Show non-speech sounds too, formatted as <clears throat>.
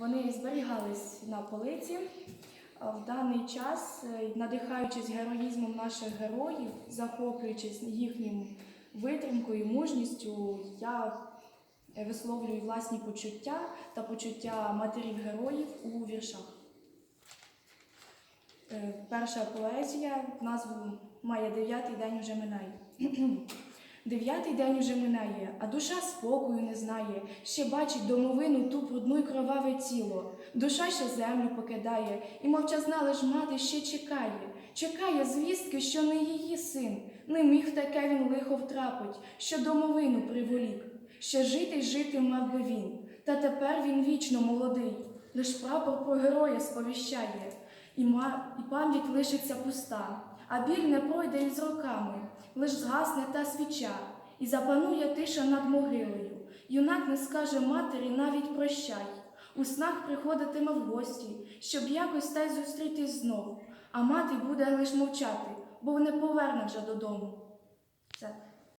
Вони зберігались на полиці. В даний час, е, надихаючись героїзмом наших героїв, захоплюючись їхнім витримкою, мужністю, я висловлюю власні почуття та почуття матерів героїв у віршах. Е, Перша поезія назву має дев'ятий день уже минає. <clears throat> Дев'ятий день уже минає, а душа спокою не знає, ще бачить домовину ту брудну й кроваве тіло. Душа ще землю покидає, і мовчазна лиш мати ще чекає, чекає звістки, що не її син, не міг таке він лихо втрапить, що домовину приволік. Ще жити й жити мав би він, та тепер він вічно молодий, лиш прапор про героя сповіщає, і, ма... і пам'ять лишиться пуста, а біль не пройде із роками, лиш згасне та свіча, і запанує тиша над могилою. Юнак не скаже матері навіть прощай. У снах приходитиме в гості, щоб якось та й зустрітись знов, а мати буде лиш мовчати, бо не поверне вже додому. Все.